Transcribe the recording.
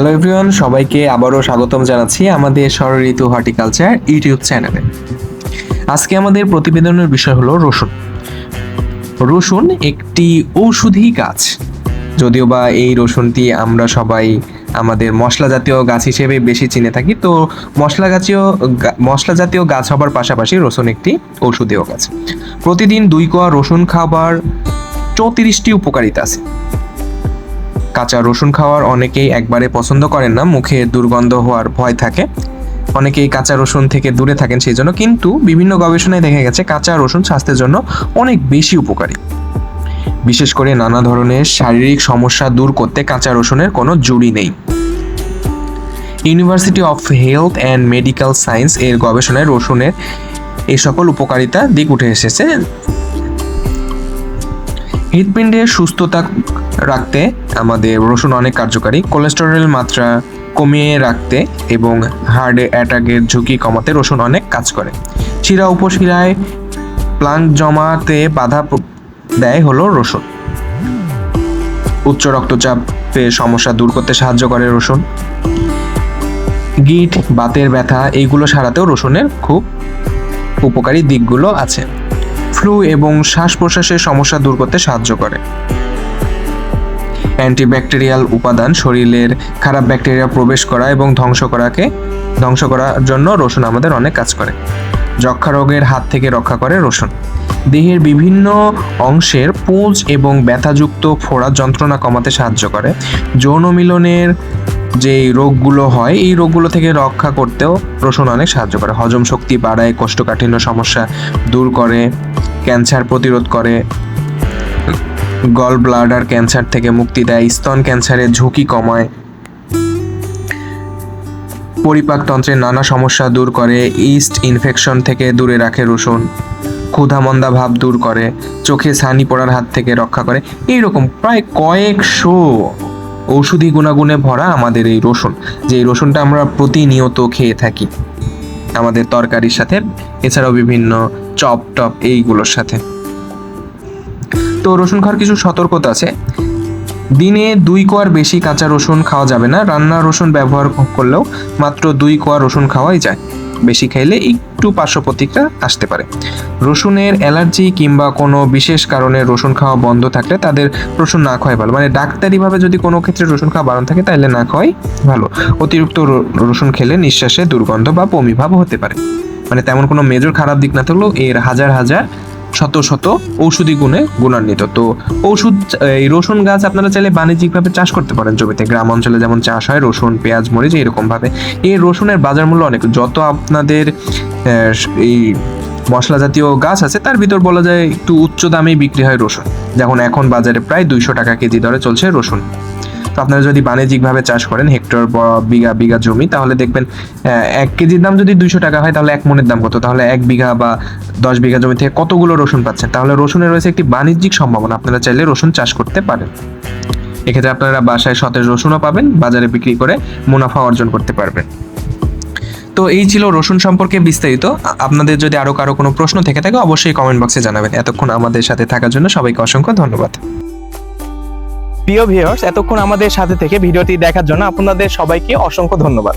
Hello everyone সবাইকে আবারও স্বাগতম জানাচ্ছি আমাদের ষড়ঋতু হর্টিকালচার ইউটিউব চ্যানেলে। আজকে আমাদের প্রতিবেদনের বিষয় হলো রসুন। রসুন একটি ঔষধি গাছ। যদিও বা এই রসুনটি আমরা সবাই আমাদের মশলা জাতীয় গাছ হিসেবে বেশি চিনে থাকি, তো মশলা গাছীয় মশলা জাতীয় গাছ হবার পাশাপাশি রসুন একটি ঔষধীয় গাছ। প্রতিদিন দুই কোয়া রসুন খাবার চৌত্রিশটি উপকারিতা আছে। কাঁচা রসুন খাওয়ার অনেকেই একবারে পছন্দ করেন না, মুখে দুর্গন্ধ হওয়ার ভয় থাকে। অনেকেই কাঁচা রসুন থেকে দূরে থাকেন সেই জন্য, কিন্তু বিভিন্ন গবেষণায় দেখা গেছে কাঁচা রসুন স্বাস্থ্যের জন্য অনেক বেশি উপকারী। বিশেষ করে নানা ধরনের শারীরিক সমস্যা দূর করতে কাঁচা রসুনের কোনো জুড়ি নেই। University of health and medical science এর গবেষণায় রসুনের এই সকল উপকারিতা দিক উঠে এসেছে। হৃৎপিণ্ডের সুস্থতা রাখতে আমাদের রসুন অনেক কার্যকারী। কোলেস্টেরল মাত্রা কমিয়ে রাখতে এবং হার্ট অ্যাটাকের ঝুঁকি কমাতে রসুন অনেক কাজ করে। শিরা উপশিরায় প্লাঙ্ক জমাতে বাধা দেয় হলো রসুন। উচ্চ রক্তচাপে সমস্যা দূর করতে সাহায্য করে রসুন। গিট, বাতের ব্যথা, এইগুলো সারাতেও রসুনের খুব উপকারী দিকগুলো আছে। ফ্লু এবং শ্বাস প্রশ্বাসের সমস্যা দূর করতে সাহায্য করে। অ্যান্টিব্যাকটেরিয়াল উপাদান শরীরের খারাপ ব্যাকটেরিয়া প্রবেশ করা এবং ধ্বংস করাকে, ধ্বংস করার জন্য রসুন আমাদের অনেক কাজ করে। যক্ষা রোগের হাত থেকে রক্ষা করে রসুন। দেহের বিভিন্ন অংশের পুঁজ এবং ব্যথাযুক্ত ফোড়া যন্ত্রণা কমাতে সাহায্য করে। যৌন মিলনের যে রোগগুলো হয়, এই রোগগুলো থেকে রক্ষা করতেও রসুন অনেক সাহায্য করে। হজম শক্তি বাড়ায়, কোষ্ঠকাঠিন্য সমস্যা দূর করে, ক্যান্সার প্রতিরোধ করে গল ব্লাডার ক্যান্সার থেকে মুক্তি দেয়, স্তন ক্যান্সারের ঝুঁকি কমায়। পরিপাকতন্ত্রের নানা সমস্যা দূর করে, ইস্ট ইনফেকশন থেকে দূরে রাখে রসুন। ক্ষুধামন্দা ভাব দূর করে, চোখে ছানি পড়ার হাত থেকে রক্ষা করে। এইরকম প্রায় কয়েকশো ঔষধি গুণাগুণে ভরা আমাদের এই রসুন, যে এই রসুনটা আমরা প্রতিনিয়ত খেয়ে থাকি আমাদের তরকারির সাথে, এছাড়াও বিভিন্ন চপ টপ এইগুলোর সাথে। তো রসুন খাওয়ার কিছু সতর্কতা আছে। দিনে দুই কোয়ার বেশি কাঁচা রসুন খাওয়া যাবে না। রান্না রসুন ব্যবহার করলেও মাত্র দুই কোয়া রসুন খাওয়াই যায়। বেশি খাইলে একটু পার্শ্ব প্রতিক্রিয়া আসতে পারে। রসুনের অ্যালার্জি কিংবা কোনো বিশেষ কারণে রসুন খাওয়া বন্ধ থাকলে তাদের রসুন না খাওয়াই ভালো। মানে ডাক্তারিভাবে যদি কোনো ক্ষেত্রে রসুন খাওয়া বারণ থাকে তাহলে না খাওয়াই ভালো। অতিরিক্ত রসুন খেলে নিঃশ্বাসে দুর্গন্ধ বা বমি ভাব হতে পারে। মানে তেমন কোনো মেজর খারাপ দিক না থাকলেও এর হাজার হাজার শত শত ঔষধি গুণে গুণান্বিত। তো ঔষধ, এই রসুন গাছ আপনারা চাইলে বাণিজ্যিকভাবে চাষ করতে পারেন জমিতে। গ্রাম অঞ্চলে যেমন চাষ হয়, রসুন, পেঁয়াজ, মরিচ এরকম ভাবে এই রসুনের বাজার মূল্য অনেক। যত আপনাদের এই মশলা জাতীয় গাছ আছে, তার ভিতর বলা যায় একটু উচ্চ দামেই বিক্রি হয় রসুন। যেমন এখন বাজারে প্রায় দুইশো টাকা কেজি দরে চলছে রসুন। তো আপনারা যদি বাণিজ্যিকভাবে চাষ করেন হেক্টর বিঘা বিঘা জমি, তাহলে দেখবেন এক কেজির দাম যদি দুইশো টাকা হয়, তাহলে এক মনের দাম কত? তাহলে এক বিঘা বা দশ বিঘা জমি থেকে কতগুলো রসুন পাচ্ছেন? তাহলে রসুনের রয়েছে একটি বাণিজ্যিক সম্ভাবনা। আপনারা চাইলে রসুন চাষ করতে পারেন। এক্ষেত্রে আপনারা বাসায় সতেজ রসুনও পাবেন, বাজারে বিক্রি করে মুনাফা অর্জন করতে পারবেন। তো এই ছিল রসুন সম্পর্কে বিস্তারিত। আপনাদের যদি আরও কারও কোনো প্রশ্ন থেকে থাকে, অবশ্যই কমেন্ট বক্সে জানাবেন। এতক্ষণ আমাদের সাথে থাকার জন্য সবাইকে অসংখ্য ধন্যবাদ। প্রিয় ভিউয়ার্স এতক্ষণ আমাদের সাথে থেকে ভিডিওটি দেখার জন্য আপনাদের সবাইকে অসংখ্য ধন্যবাদ।